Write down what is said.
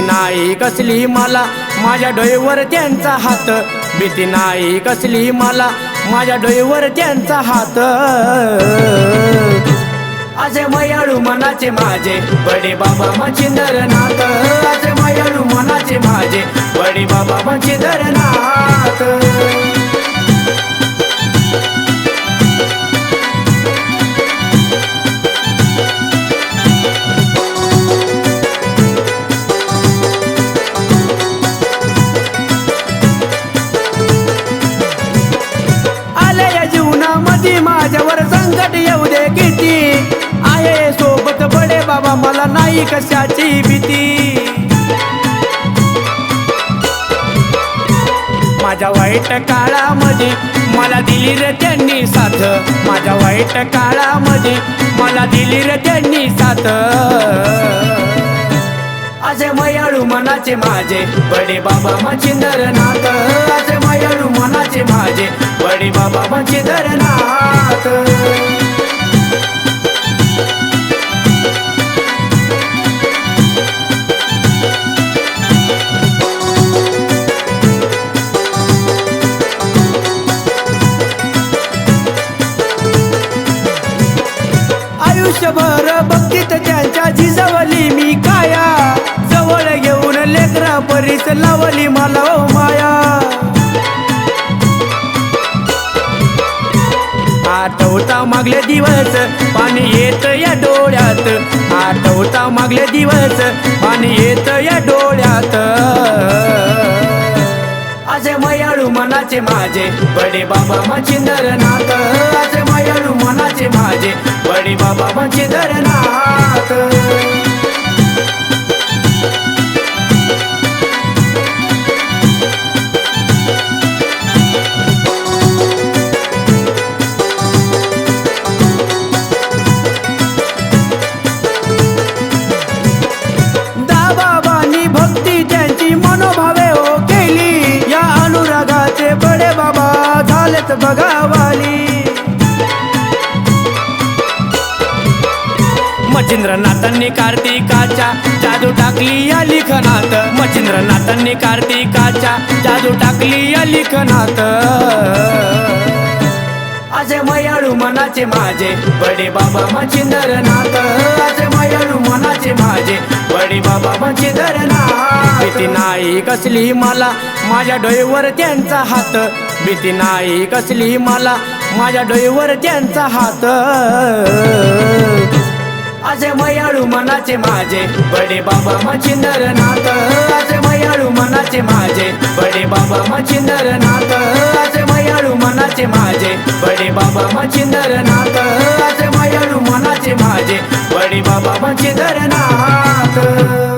भीती नाही कसली मला. माझ्या डोईवर त्यांचा हात. भीती नाही कसली मला. माझ्या डोईवर त्यांचा हात. असे मयाळू मनाचे माझे. बडे बाबा मच्छिंदर नाथ असे मयाळू मनाचे माझे. बडे बाबा मच्छिंदर नाथ नाही कशाची भीती? माझ्या वाईट काळामध्ये मला दिली रे त्यांनी साथ. माझ्या वाईट काळामध्ये मला दिली रे त्यांनी साथ. असे मयाळू मनाचे माझे बडे बाबा मच्छिंदर नाथ असे मयाळू मनाचे माझे बडे बाबा मच्छिंदर नाथ आयुष्यभर भक्तीत त्यांच्या झिजवली मी काया. जवळ घेऊन लेकरा परीस लावली मला ओ माया. आठवता मागले दिवस पाणी येत या डोळ्यात. आठवता मागले दिवस पाणी येत या डोळ्यात. मनाचे माझे. बडे बाबा मच्छिंदर नाथ असे मयाळू मनाचे माझे. बडे बाबा मच्छिंदर नाथ मच्छिंद्रनाथांनी कार्तिकाच्या जादू टाकली या लिखनात. मच्छिंद्रनाथांनी कार्तिकाच्या जादू टाकली या लिखनात. असे मयाळू मनाचे माझे बडे बाबा मच्छिंदर अजय असे मयाळू मनाचे माझे बडे बाबा मच्छिंदरनाथ. भीती नाही कसली मला माझ्या डोईवर त्यांचा हात. भीती नाही कसली मला माझ्या डोईवर त्यांचा हात. असे मयाळू मनाचे माझे. बडे बाबा मच्छिंदर नाथ असे मयाळू मनाचे माझे. बडे बाबा मच्छिंदर नाथ असे मयाळू मनाचे माझे. बडे बाबा मच्छिंदर नाथ असे मयाळू मनाचे माझे. बडे बाबा मच्छिंदर नाथ.